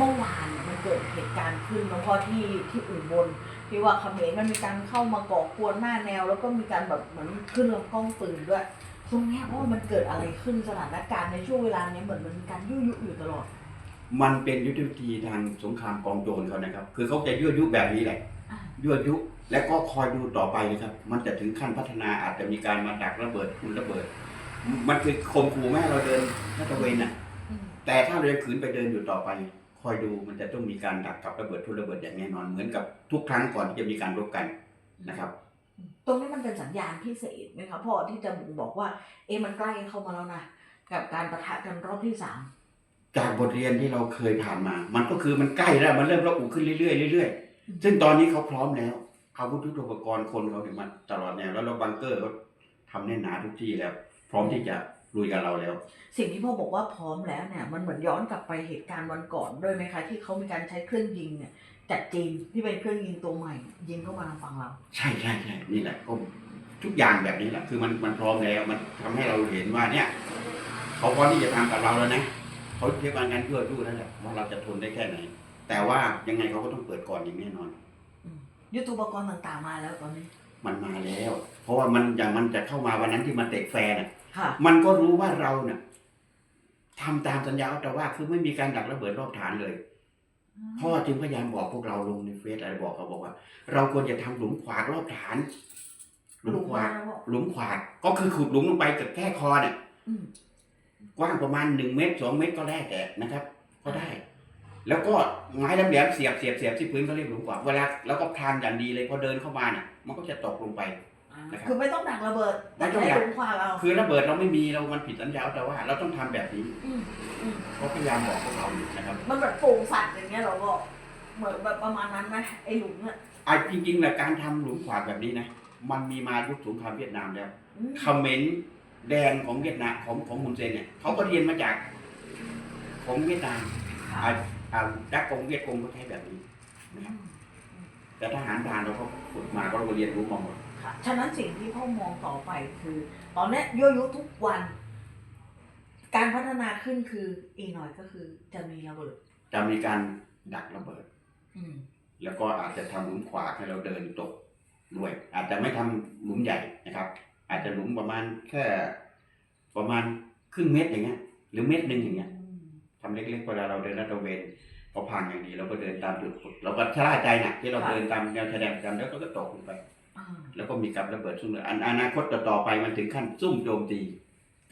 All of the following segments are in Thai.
เมื่อวานเนี่ยมันเกิดเหตุการณ์ขึ้นแล้วพอที่ที่อู่บนที่ว่าเขมรมันมีการเข้ามาก่อกวนหน้าแนว แล้วก็มีการแบบเหมือนขึ้นลำกล้องปืนด้วยตรงเนี้ยว่ามันเกิดอะไรขึ้นสถานการณ์ในช่วงเวลาเนี้ยเหมือนมันมีการยุ่ยยุอยู่ตลอด มันเป็นยุทธวิธีทางสงครามกองโจรเขานะครับ คือเขาจะยั่วยุแบบนี้แหละอ่ายั่วยุและก็คอยดูต่อไปนะครับ มันจะถึงขั้นพัฒนาอาจจะมีการมาดักระเบิดคุณระเบิด มันคือข่มขู่ไม่ให้เราเดินลาดตระเวนน่ะอืมแต่ถ้าเรายังขืนไปเดินอยู่ต่อไป คอยดูมันจะต้องมีการดักกับระเบิดทุนระเบิดอย่างแน่นอนเหมือนกับทุกครั้งก่อนที่จะมีการรบกันนะครับ ตรงนี้มันเป็นสัญญาณพิเศษไหมคะพ่อที่จะบ่งบอกว่า เอะมันใกล้เข้ามาแล้วนะกับการประทะกันรอบที่สามจากบทเรียนที่เราเคยผ่านมา มันก็คือมันใกล้แล้วมันเริ่มระอุขึ้นเรื่อยๆเรื่อยๆซึ่งตอนนี้เขาพร้อมแล้วอาวุธยุทโธปกรณ์คนเขาถึงมาตลอดแนวแล้วเราบังเกอร์เขาทำแน่นหนาทุกที่แล้ว พร้อมที่จะ ลุยกับเราแล้ว สิ่งที่พ่อบอกว่าพร้อมแล้วเนี่ย มันเหมือนย้อนกลับไปเหตุการณ์วันก่อนด้วยไหมคะ ที่เขามีการใช้เครื่องยิงเนี่ยจากจีนที่เป็นเครื่องยิงตัวใหม่ ยิงเข้ามาทางฝั่งเรา ใช่ใช่ใช่นี่แหละก็ทุกอย่างแบบนี้แหละคือมันมันพร้อมแล้วมันทำให้เราเห็นว่าเนี่ยเขาพร้อมที่จะทำกับเราแล้วนะเขาเทียบกันกันเพื่อดูนั่นแหละว่าเราจะทนได้แค่ไหน แต่ว่ายังไงเขาก็ต้องเปิดก่อนอย่างแน่นอนยุทโธปกรณ์ต่างๆมาแล้วตอนนี้ มันมาแล้ว เพราะว่ามันอย่างมันจะเข้ามาวันนั้นที่มันเตะแฟร์น่ะ ค่ะ มันก็รู้ว่าเราเนี่ยทำตามสัญญาแต่ว่าคือไม่มีการดักระเบิดรอบฐานเลย พ่อจึงพยายามบอกพวกเราลงในเฟซอะไรบอกเขาบอกว่า เราควรจะทำหลุมขวากรอบฐาน หลุมขวากแล้วพ่อหลุมขวากก็คือขุดหลุมลงไปกับแค่คอเนี่ยอืม กว้างประมาณหนึ่งเมตรสองเมตรก็ได้แต่นะครับ ก็ได้ แล้วก็ไม้แหลมๆเสียบเสียบเสียบที่พื้นเขาเรียกหลุมขวากเวลาแล้วก็พรานอย่างดีเลยพอเดินเข้ามาเนี่ยมันก็จะตกลงไป นะครับคือไม่ต้องดักระเบิดไม่แต่ต้องใช้ดักลุงควาเราคือระเบิดเราไม่มีเรามันผิดสัญญาแต่ว่า เราต้องทำแบบนี้อืมอืมเขาพยายามบอกพวกเราอยู่นะครับมันแบบโป่งสัตว์อย่างเงี้ยเราก็เหมือนแบบประมาณนั้นไหมไอ้หลุมเนี่ยอะจริงๆนะการทำหลุมขวากแบบนี้นะมันมีมายุคสงครามเวียดนามแล้ว อืมเขมรแดงของเวียดนามของของฮุนเซนเนี่ยเขาก็เรียนมาจากของเวียดนามค่ะอ่า อ่าดักกงเวียดกงก็ใช้แบบนี้อืมแต่ทหารพรานเราก็ฝึกมาก็เราเรียนรู้มาหมดค่ะฉะนั้นสิ่งที่พ่อมองต่อไปคือ ตอนเนี้ยยั่วยุทุกวัน การพัฒนาขึ้นคืออีกหน่อยก็คือจะมีระเบิด จะมีการดักระเบิด อืมแล้วก็อาจจะทำหลุมขวากให้เราเดินตกด้วย อาจจะไม่ทำหลุมใหญ่นะครับ อาจจะหลุมประมาณแค่ประมาณครึ่งเมตรอย่างเงี้ย หรือเมตรหนึ่งอย่างเงี้ยอืม ทำเล็กๆเวลาเราเดินลาดตระเวนพอผ่านอย่างดีเราก็เดินตามจุดขุดเราก็ชะล่าใจนะที่เราเดินตามแนวชายแดนประจำแล้วก็ก็ตกลงไปอ่าแล้วก็มีการระเบิดซุ่มอันอนาคตต่อๆไปมันถึงขั้นซุ่มโจมตี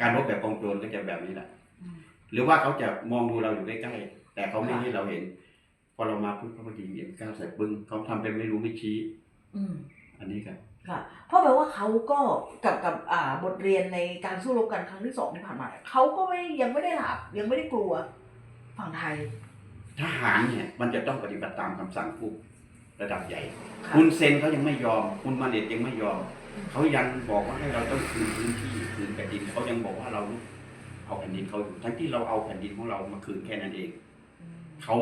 การรบแบบกองโจรก็จะแบบนี้แหละอืมหรือว่าเขาจะมองดูเราอยู่ใกล้ๆแต่เขาไม่ให้เราเห็น พอเรามาปุ๊บเขาก็ยิงเอ็มเก้าใส่ปึ้งเขาทำเป็นไม่รู้ไม่ชี้อืมอันนี้ครับค่ะเพราะแปลว่าเขาก็กับกับอ่าบทเรียนในการสู้รบกันครั้งที่สองที่ผ่านมาเขาก็ไม่ยังไม่ได้หลับยังไม่ได้กลัว ฝั่งไทย ทหารเนี่ยมันจะต้องปฏิบัติตามคำสั่งผู้ระดับใหญ่ ค่ะ คุณเซนเขายังไม่ยอม คุณมาเน็ตยังไม่ยอมอืมเขายังบอกว่าให้เราต้องคืนพื้นที่คืนแผ่นดินเขายังบอกว่าเราเอาแผ่นดินเขาอยู่ทั้งที่เราเอาแผ่นดินของเรามาคืนแค่นั้นเองอืมเขา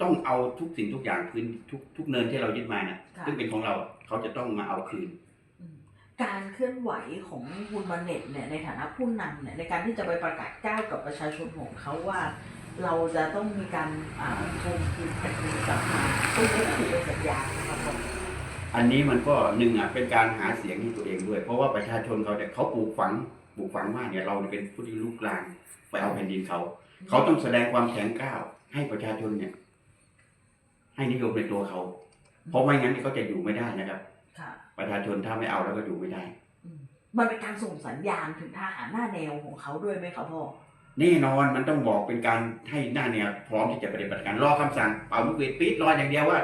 ต้องเอาทุกสิ่งทุกอย่างคืนทุกทุกเนินที่เรายึดมาเนี่ยค่ะ ซึ่งเป็นของเราเขาจะต้องมาเอาคืนอืมการเคลื่อนไหวของคุณมาเน็ตเนี่ยในฐานะผู้นำเนี่ยในการที่จะไปประกาศก้าวกับประชาชนของเขาว่า เราจะต้องมีการอ่าทวงคืนแผ่นดินกลับมาซึ่งนี่ก็ถือเป็นสัญญานะครับผมอันนี้มันก็หนึ่งอะเป็นการหาเสียงให้ตัวเองด้วย เพราะว่าประชาชนเขาเนี่ยเขาปลูกฝังปลูกฝังว่าเนี่ยเราเป็นผู้ที่ลูกหลานไปเอาแผ่นดินเขา เขาต้องแสดงความแข็งกร้าว ให้ประชาชนเนี่ย ให้นิยมในตัวเขา เพราะไม่งั้นเขาจะอยู่ไม่ได้นะครับค่ะประชาชนถ้าไม่เอาแล้วก็อยู่ไม่ได้อืมมันเป็นการส่งสัญญาณถึงทหารหน้าแนวของเขาด้วยไหมครับพ่อ แน่นอนมันต้องบอกเป็นการให้หน้าแนวพร้อมที่จะปฏิบัติการรอคำสั่งเป่าลูกหวีดปี๊ดรออย่างเดียวว่า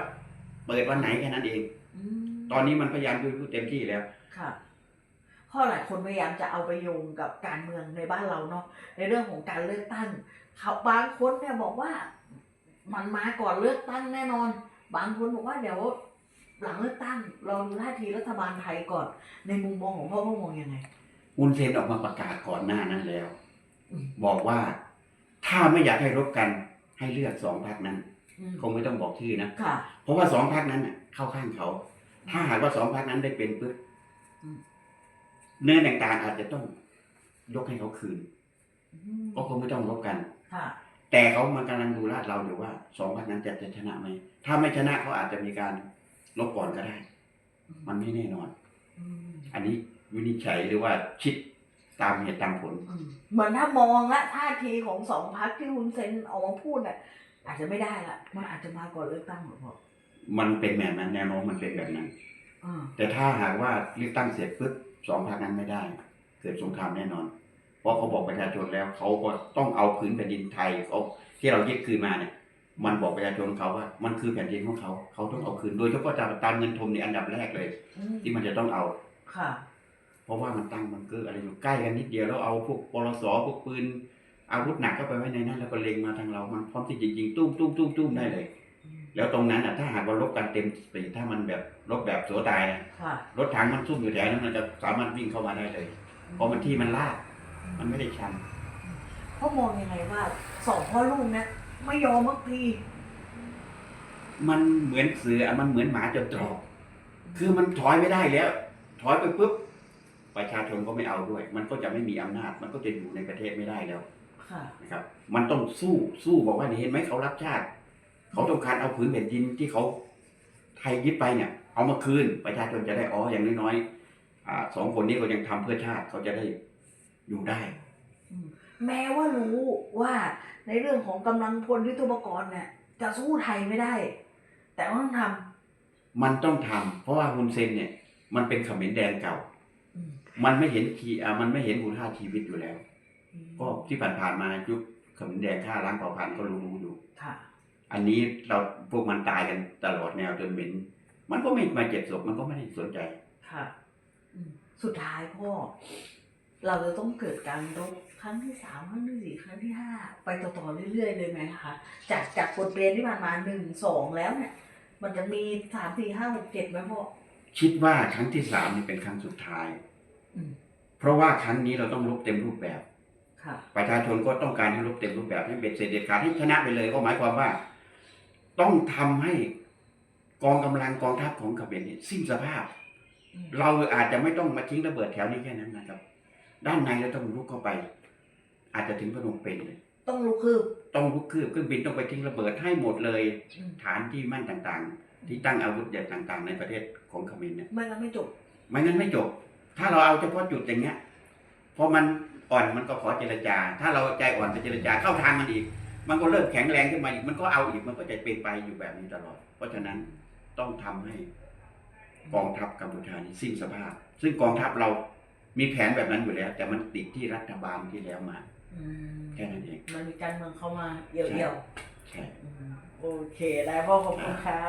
เปิดวันไหนแค่นั้นเองอืมตอนนี้มันพยายามดูเต็มที่แล้ว ค่ะเพราะหลายคนพยายามจะเอาไปโยงกับการเมืองในบ้านเราเนาะในเรื่องของการเลือกตั้งเขาบางคนเนี่ยบอกว่า มันมาก่อนเลือกตั้งแน่นอน บางคนบอกว่าเดี๋ยวหลังเลือกตั้งเราดูท่าทีรัฐบาลไทยก่อน ในมุมมองของพ่อพ่อมองยังไงอุนเซนออกมาประกาศก่อนหน้านั้นแล้วอืม บอกว่าถ้าไม่อยากให้รบกันให้เลือกสองพรรคนั้นอืมคงไม่ต้องบอกชื่อนะค่ะเพราะว่าสองพรรคนั้นน่ะเข้าข้างเขา ถ้าหากว่าสองพรรคนั้นได้เป็นปุ๊บอืมเนื้อต่างๆอาจจะต้องยกให้เขาคืนอืมก็คงไม่ต้องรบกันค่ะแต่เขามันกำลังดูลาดเราอยู่ว่าสองพรรคนั้นจะจะชนะไหมถ้าไม่ชนะเขาอาจจะมีการลบก่อนก็ได้ มันไม่แน่นอนอืมอันนี้วินิจฉัยหรือว่าคิด ตามเหตุตามผลอืมเหมือนถ้ามองละท่าทีของสองพักที่คุณเซนออกมาพูดน่ะ อาจจะไม่ได้ละมันอาจจะมาก่อนเลือกตั้งหรือเปล่ามันเป็นแบบนั้นแนวโน้มมันเป็นแบบนั้นอ่าแต่ถ้าหากว่าเลือกตั้งเสร็จปุ๊บสองพรรคนั้นไม่ได้ เกิดสงครามแน่นอน เพราะเขาบอกประชาชนแล้วเขาก็ต้องเอาพื้นแผ่นดินไทยเขาที่เรายึดคืนมาเนี่ย มันบอกประชาชนเขาว่า มันคือแผ่นดินของเขา เขาต้องเอาคืน โดยเฉพาะตามเงินทมในอันดับแรกเลยอืมที่มันจะต้องเอาค่ะ เพราะว่ามันตั้งบังเกอร์อะไรอยู่ใกล้กันนิดเดียวแล้วเอาพวกปลสพวกปืนอาวุธหนักเข้าไปไว้ในนั้น แล้วก็เล็งมาทางเรา มันพร้อมที่จะยิงตุ้มตุ้มตุ้มตุ้มได้เลยอืมแล้วตรงนั้นอะถ้าหากว่าลบกันเต็มสปีดถ้ามันแบบลบแบบโสตายนะค่ะรถถังมันซุ่มอยู่แถวนั้นมันจะสามารถวิ่งเข้ามาได้เลย เพราะมันที่มันลาด มันไม่ได้ชันพ่อมองยังไงว่าสองพ่อลูกเนี่ยไม่ยอมสักทีมันเหมือนเสือมันเหมือนหมาจนตรอก คือมันถอยไม่ได้แล้ว ถอยไปปุ๊บ ประชาชนก็ไม่เอาด้วย มันก็จะไม่มีอำนาจ มันก็จะอยู่ในประเทศไม่ได้แล้วค่ะ นะครับ มันต้องสู้สู้บอกว่านี่เห็นไหมเขารักชาติ เขาต้องการเอาผืนแผ่นดินที่เขาไทยยึดไปเนี่ย เอามาคืนประชาชนจะได้อ๋ออย่างน้อยๆอ่าสองคนนี้ก็ยังทำเพื่อชาติเขาจะได้อยู่ได้ แม้ว่ารู้ว่าในเรื่องของกำลังพลยุทโธปกรณ์เนี่ยจะสู้ไทยไม่ได้ แต่ว่าต้องทมันต้องทำเพราะว่าฮุนเซนเนี่ย มันเป็นเขมรแดนเก่าำอืม มันไม่เห็นทีอ่ามันไม่เห็นคุณค่าชีวิตอยู่แล้วอืมก็ที่ผ่านๆมายุคเขมรแดนฆ่าล้างเผ่าพันธุ์ก็รู้ๆอยู่ค่ะ อันนี้เราพวกมันตายกันตลอดแนวจนเหม็น มันก็ไม่มาเจ็บศพมันก็ไม่ได้สนใจ ค่ะอืมสุดท้ายพ่อ เราจะต้องเกิดการรบครั้งที่สามครั้งที่สี่ครั้งที่ห้าไปต่อๆเรื่อยๆเลยไหมคะ จากจากบทเรียนที่ผ่านมาหนึ่งสองแล้วเนี่ย มันจะมีสามสี่ห้าหกเจ็ดไหมพ่อ คิดว่าครั้งที่สามนี่เป็นครั้งสุดท้ายอืม เพราะว่าครั้งนี้เราต้องลบเต็มรูปแบบค่ะประชาชนก็ต้องการให้ลบเต็มรูปแบบให้เบ็ดเสร็จเด็ดขาดให้ชนะไปเลยก็หมายความว่า ต้องทำให้กองกำลังกองทัพของเขมรนี่สิ้นสภาพอืมเราอาจจะไม่ต้องมาทิ้งระเบิดแถวนี้แค่นั้นนะครับ ด้านในเราต้องลุกเข้าไป อาจจะถึงพนมเปญเลยต้องลุกคืบต้องลุกคืบเครื่องบินต้องไปทิ้งระเบิดให้หมดเลยอืมฐานที่มั่นต่างๆ ที่ตั้งอาวุธใหญ่ต่าง ๆ ในประเทศของเขมรเนี่ยไม่งั้นไม่จบไม่งั้นไม่จบ ถ้าเราเอาเฉพาะจุดอย่างเงี้ยพอมันอ่อนมันก็ขอเจรจา ถ้าเราใจอ่อนไปเจรจาเข้าทางมันอีก มันก็เริ่มแข็งแรงขึ้นมาอีกมันก็เอาอีกมันก็จะเป็นไปอยู่แบบนี้ตลอด เพราะฉะนั้นต้องทำให้กองทัพกัมพูชานี่สิ้นสภาพ ซึ่งกองทัพเรามีแผนแบบนั้นอยู่แล้ว แต่มันติดที่รัฐบาลที่แล้วมาอืมแค่นั้นเองมันมีการเมืองเข้ามาเอี่ยวๆใช่อืมโอเคได้พ่อขอบคุณค่ะ